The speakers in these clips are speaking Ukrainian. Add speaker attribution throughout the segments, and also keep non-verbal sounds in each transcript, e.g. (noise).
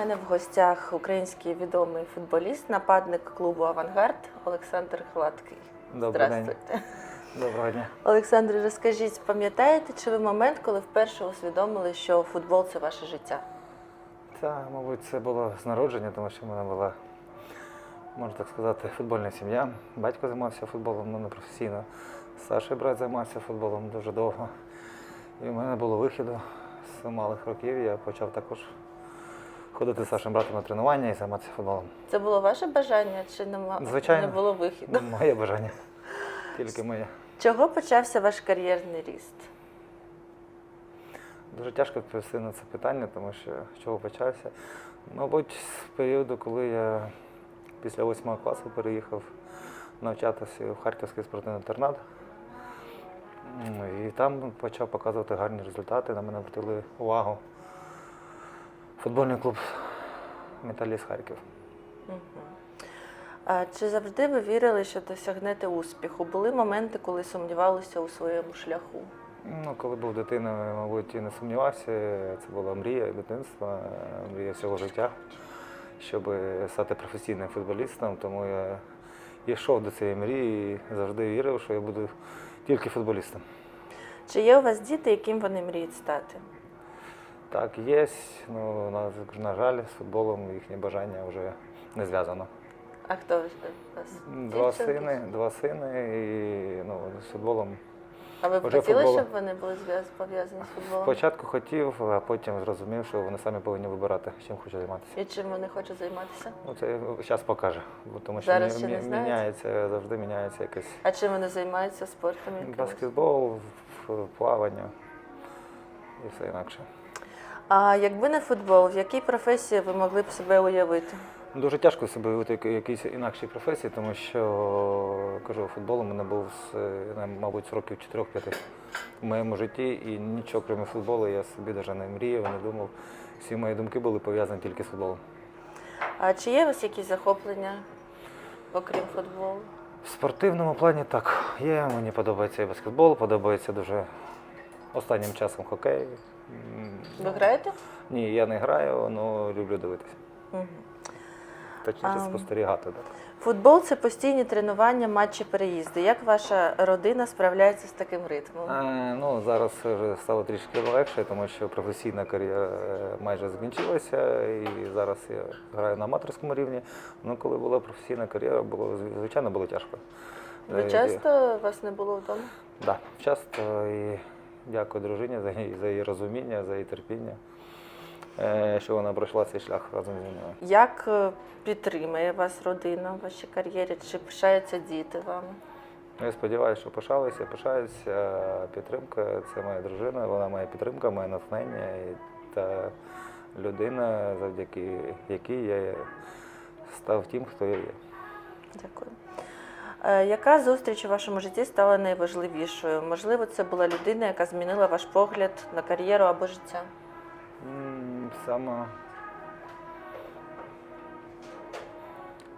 Speaker 1: мене в гостях український відомий футболіст, нападник клубу Авангард Олександр Гладкий.
Speaker 2: Добрий день.
Speaker 1: Здравствуйте.
Speaker 2: Доброго дня.
Speaker 1: Олександр, розкажіть, пам'ятаєте, чи ви момент, коли вперше усвідомили, що футбол це ваше життя?
Speaker 2: Та, мабуть, це було з народження, тому що в мене була, можна так сказати, футбольна сім'я. Батько займався футболом, ну не професійно. Старший брат займався футболом дуже довго. І в мене було вихіду з малих років. Я почав також ходити з старшим братом на тренування і займатися футболом.
Speaker 1: Це було ваше бажання чи нема...
Speaker 2: Звичайно.
Speaker 1: не було вихіду?
Speaker 2: Моє бажання. Тільки моє.
Speaker 1: Чого почався ваш кар'єрний ріст?
Speaker 2: Дуже тяжко відповісти на це питання, тому що з чого почався. Мабуть, з періоду, коли я після восьмого класу переїхав навчатися в Харківський спортивний інтернат. І там почав показувати гарні результати. На мене звернули увагу. Футбольний клуб Металіст Харків.
Speaker 1: А чи завжди ви вірили, що досягнете успіху? Були моменти, коли сумнівалися у своєму шляху?
Speaker 2: Ну, коли був дитиною, мабуть, і не сумнівався. Це була мрія дитинства, мрія всього життя, щоб стати професійним футболістом. Тому я йшов до цієї мрії і завжди вірив, що я буду тільки футболістом.
Speaker 1: Чи є у вас діти, яким вони мріють стати?
Speaker 2: Так, є, ну, на, на жаль, з футболом їхнє бажання вже не зв'язано.
Speaker 1: А хто у вас?
Speaker 2: Два сини, два сини і ну, з футболом.
Speaker 1: А ви б
Speaker 2: Вже
Speaker 1: хотіли,
Speaker 2: футболом.
Speaker 1: щоб вони були пов'язані з футболом?
Speaker 2: Спочатку хотів, а потім зрозумів, що вони самі повинні вибирати, чим хочуть займатися.
Speaker 1: І чим вони хочуть займатися?
Speaker 2: Ну, це час покаже, бо тому що
Speaker 1: Зараз
Speaker 2: мі-
Speaker 1: ще не
Speaker 2: мі- міняється, завжди міняється якесь
Speaker 1: А чим вони займаються спортом? якимось?
Speaker 2: баскетбол, плавання і все інакше.
Speaker 1: А якби не футбол, в якій професії ви могли б себе уявити?
Speaker 2: Дуже тяжко себе уявити як- якійсь інакшій професії, тому що кажу, футбол у мене був з, е, мабуть, з років 4-5 в моєму житті, і нічого крім футболу я собі навіть не мріяв, не думав. Всі мої думки були пов'язані тільки з футболом.
Speaker 1: А чи є у вас якісь захоплення, окрім футболу?
Speaker 2: В спортивному плані так. Є, мені подобається і баскетбол, подобається дуже останнім часом хокей.
Speaker 1: Ви граєте?
Speaker 2: Ні, я не граю, але люблю дивитися.
Speaker 1: Угу.
Speaker 2: Точніше
Speaker 1: Ам.
Speaker 2: спостерігати. Так.
Speaker 1: Футбол це постійні тренування, матчі, переїзди. Як ваша родина справляється з таким ритмом?
Speaker 2: Е, ну, зараз вже стало трішки легше, тому що професійна кар'єра е, майже закінчилася, і зараз я граю на аматорському рівні. Ну, коли була професійна кар'єра, було звичайно було тяжко.
Speaker 1: Ви
Speaker 2: Е,
Speaker 1: часто вас не було вдома?
Speaker 2: Так, да, часто і дякую дружині за її, за її розуміння, за її терпіння, е, що вона пройшла цей шлях разом зі мною.
Speaker 1: Як е, підтримує вас родина в вашій кар'єрі? Чи пишаються діти вами?
Speaker 2: Ну, Я сподіваюся, що пишалися, пишаються. Підтримка це моя дружина, вона моя підтримка, моє натхнення і та людина, завдяки якій я став тим, хто я є.
Speaker 1: Дякую. Е, Яка зустріч у вашому житті стала найважливішою? Можливо, це була людина, яка змінила ваш погляд на кар'єру або життя?
Speaker 2: М, Саме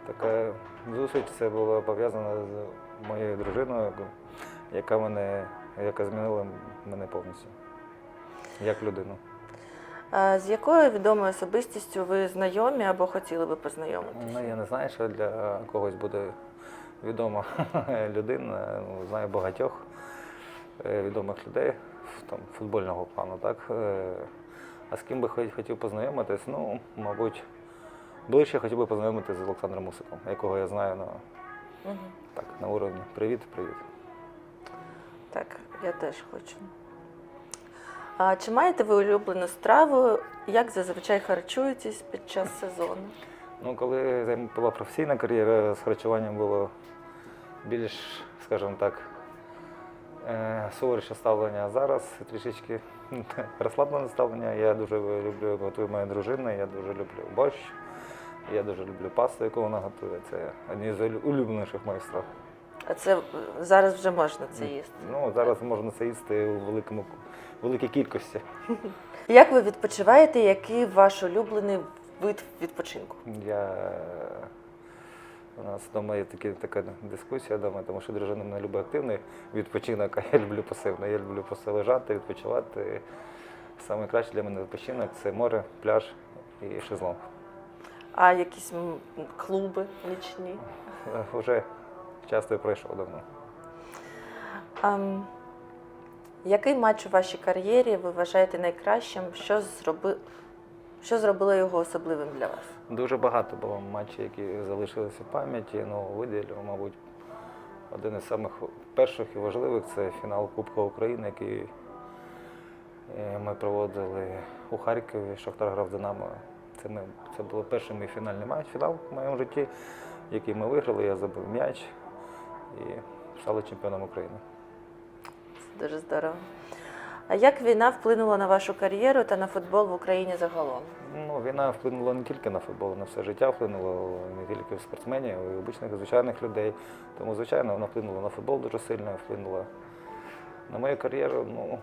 Speaker 2: така зустріч це було пов'язано з моєю дружиною, яка мене, яка змінила мене повністю як людину.
Speaker 1: Е, З якою відомою особистістю ви знайомі або хотіли би познайомитися?
Speaker 2: Ну, я не знаю, що для когось буде відома (laughs) людина. Ну, знаю багатьох е, відомих людей там, футбольного плану, так? Е, А з ким би хотів познайомитись? Ну, мабуть, ближче хотів би познайомитися з Олександром Мусиком, якого я знаю на,
Speaker 1: Мгм.
Speaker 2: так, на уровні. Привіт, привіт.
Speaker 1: Так, я теж хочу. А чи маєте ви улюблену страву? Як зазвичай харчуєтесь під час (laughs) сезону?
Speaker 2: Ну, коли була професійна кар'єра, з харчуванням було більш, скажімо так, е, суворіше ставлення. Зараз трішечки розслаблене ставлення. Я дуже люблю готую моя дружина, я дуже люблю борщ, я дуже люблю пасту, яку вона готує. Це одні з улю- улюбленіших моїх страв.
Speaker 1: А це зараз вже можна це їсти.
Speaker 2: Ну, зараз можна це їсти у великому, великій кількості. (laughs)
Speaker 1: Як ви відпочиваєте? Який ваш улюблений вид відпочинку?
Speaker 2: Я... Нас вдома є такі, така дискусія вдома, тому що дружина не любить активний відпочинок, а (laughs) я люблю пасивний. Я люблю просто лежати, відпочивати. Саме краще для мене відпочинок це море, пляж і шезлонг.
Speaker 1: А якісь клуби нічні? (laughs)
Speaker 2: Вже часто пройшов давно.
Speaker 1: Ем, який матч у вашій кар'єрі ви вважаєте найкращим? Що, зроби... що зробило його особливим для вас?
Speaker 2: Дуже багато було матчів, які залишилися в пам'яті. Ну, виділю, мабуть, один із самих перших і важливих це фінал Кубка України, який е, ми проводили у Харкові. Шахтар грав Динамо. Це, ми, це був перший мій фінальний матч, фінал в моєму житті, який ми виграли. Я забив м'яч і стали чемпіоном України.
Speaker 1: Це дуже здорово. А як війна вплинула на вашу кар'єру та на футбол в Україні загалом?
Speaker 2: Ну, війна вплинула не тільки на футбол, на все життя вплинула не тільки в спортсменів, й в обичних звичайних людей. Тому, звичайно, вона вплинула на футбол дуже сильно, вплинула на мою кар'єру. Ну,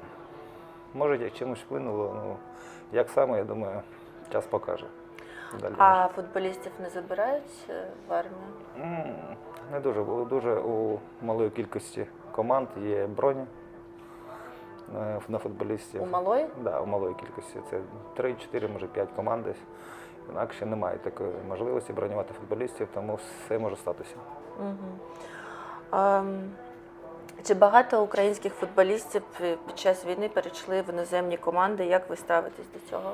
Speaker 2: може, як чимось вплинуло. Ну, як саме, я думаю, час покаже. Далі.
Speaker 1: А футболістів не забирають е, в армію?
Speaker 2: Не дуже було. Дуже у малої кількості команд є броні на футболістів.
Speaker 1: У малої?
Speaker 2: Да, у малої кількості. Це 3, 4, може 5 команд десь. Інакше немає такої можливості бронювати футболістів, тому все може статися.
Speaker 1: Угу. Чи багато українських футболістів під час війни перейшли в іноземні команди? Як ви ставитесь до цього?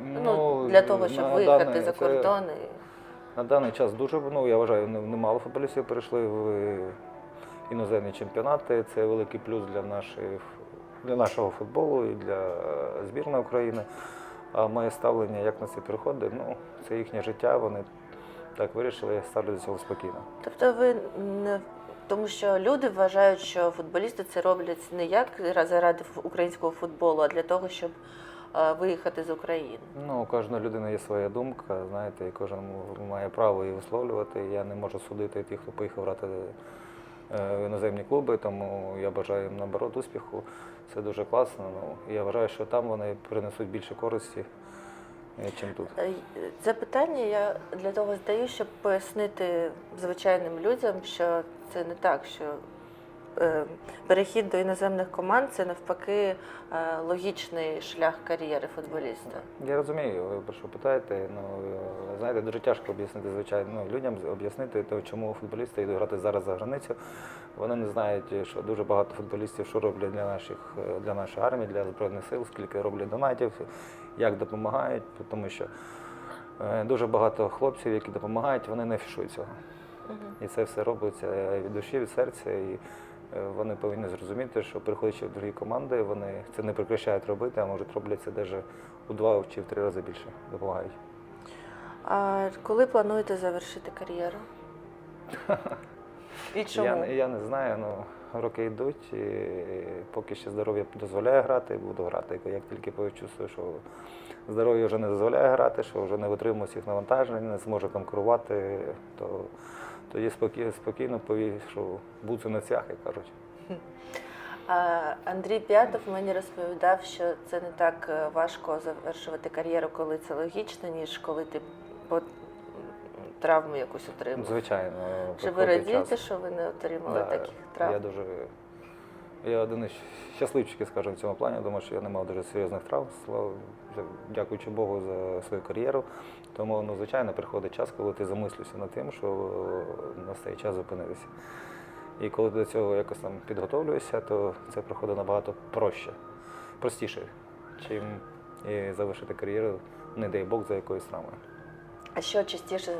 Speaker 1: Ну, для того, щоб виїхати
Speaker 2: даний-
Speaker 1: за кордон.
Speaker 2: На даний час дуже, ну я вважаю, немало футболістів перейшли в іноземні чемпіонати. Це великий плюс для, нашої, для нашого футболу і для е, збірної України. А моє ставлення, як на це переходить, ну, це їхнє життя, вони так вирішили, я ставлю до цього спокійно.
Speaker 1: Тобто ви не тому, що люди вважають, що футболісти це роблять не як заради українського футболу, а для того, щоб е, виїхати з України.
Speaker 2: Ну, у кожної людини є своя думка, знаєте, і кожен має право її висловлювати. Я не можу судити тих, хто поїхав грати іноземні клуби, тому я бажаю їм наоборот успіху. Це дуже класно. Ну, я вважаю, що там вони принесуть більше користі, ніж тут.
Speaker 1: Е, Це питання я для того задаю, щоб пояснити звичайним людям, що це не так, що е, перехід до іноземних команд це навпаки е, логічний шлях кар'єри футболіста.
Speaker 2: Я розумію, ви про що питаєте. Ну, е, знаєте, дуже тяжко об'яснити звичайно ну, людям, об'яснити, чому футболісти йдуть грати зараз за границю. Вони не знають, що дуже багато футболістів, що роблять для наших е, для нашої армії, для збройних сил, скільки роблять донатів, як допомагають, тому що е, дуже багато хлопців, які допомагають, вони не афішують цього. І це все робиться від душі, від серця. І е, вони повинні зрозуміти, що приходячи в другі команди, вони це не прекращають робити, а можуть роблять це навіть у два чи в три рази більше допомагають.
Speaker 1: А коли плануєте завершити кар'єру? (laughs) І чому?
Speaker 2: Я, не- я не знаю, ну роки йдуть, і поки ще здоров'я дозволяє грати, буду грати. Як тільки почувствую, що здоров'я вже не дозволяє грати, що вже не витримую всіх навантажень, не зможу конкурувати, то тоді спокійно, спокійно повішу бути на цях, як кажуть. (laughs)
Speaker 1: Андрій П'ятов мені розповідав, що це не так е, важко завершувати кар'єру, коли це логічно, ніж коли ти по- травму якусь отримав.
Speaker 2: Звичайно,
Speaker 1: Чи ви радієте,
Speaker 2: час.
Speaker 1: що ви не отримали
Speaker 2: Да,
Speaker 1: таких травм?
Speaker 2: Я дуже я один із щасливчиків, скажімо, в цьому плані, тому що я не мав дуже серйозних травм, слава дякуючи Богу за свою кар'єру. Тому, ну, звичайно, приходить час, коли ти замислюєшся над тим, що е, настає час зупинитися. І коли до цього якось там підготовлюєшся, то це проходить набагато проще, простіше, чим і завершити кар'єру, не дай Бог, за якоюсь травмою.
Speaker 1: А що частіше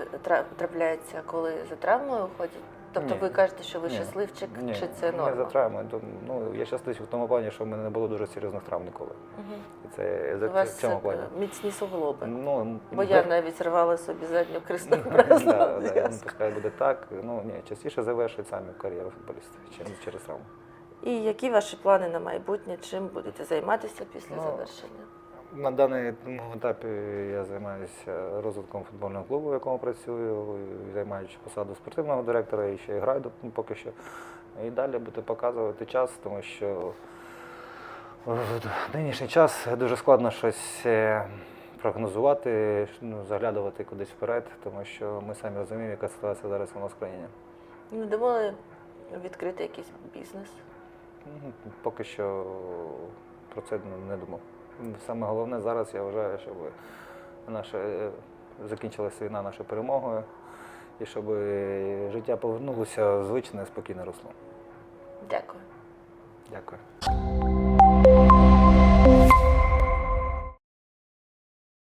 Speaker 1: трапляється, коли за травмою ходять? Тобто
Speaker 2: Ні.
Speaker 1: ви кажете, що ви
Speaker 2: Ні.
Speaker 1: щасливчик,
Speaker 2: Ні,
Speaker 1: чи це норма?
Speaker 2: за травмою. то, Ну, я щасливий в тому плані, що в мене не було дуже серйозних травм ніколи.
Speaker 1: Мгм.
Speaker 2: І це
Speaker 1: У
Speaker 2: за
Speaker 1: вас
Speaker 2: в цьому
Speaker 1: е,
Speaker 2: плані.
Speaker 1: міцні суглоби.
Speaker 2: Ну,
Speaker 1: Бо я навіть рвала собі задню (laughs) крисну
Speaker 2: да,
Speaker 1: бразу.
Speaker 2: да, пускай буде так. Ну ні, частіше завершують самі кар'єру футболіста, чим через травму.
Speaker 1: І які ваші плани на майбутнє? Чим будете займатися після
Speaker 2: Ну,
Speaker 1: завершення?
Speaker 2: На даному етапі я займаюся розвитком футбольного клубу, в якому працюю, займаючи посаду спортивного директора і ще і граю поки що. І далі буду показувати час, тому що в нинішній час дуже складно щось е, прогнозувати, ну, заглядувати кудись вперед, тому що ми самі розуміємо, яка ситуація зараз у нас в країні.
Speaker 1: Не думали відкрити якийсь бізнес?
Speaker 2: Поки що про це не- не думав. Саме головне зараз я вважаю, щоб наша, е, закінчилася війна нашою перемогою, і щоб е, життя повернулося в звичне спокійне русло.
Speaker 1: Дякую.
Speaker 2: Дякую.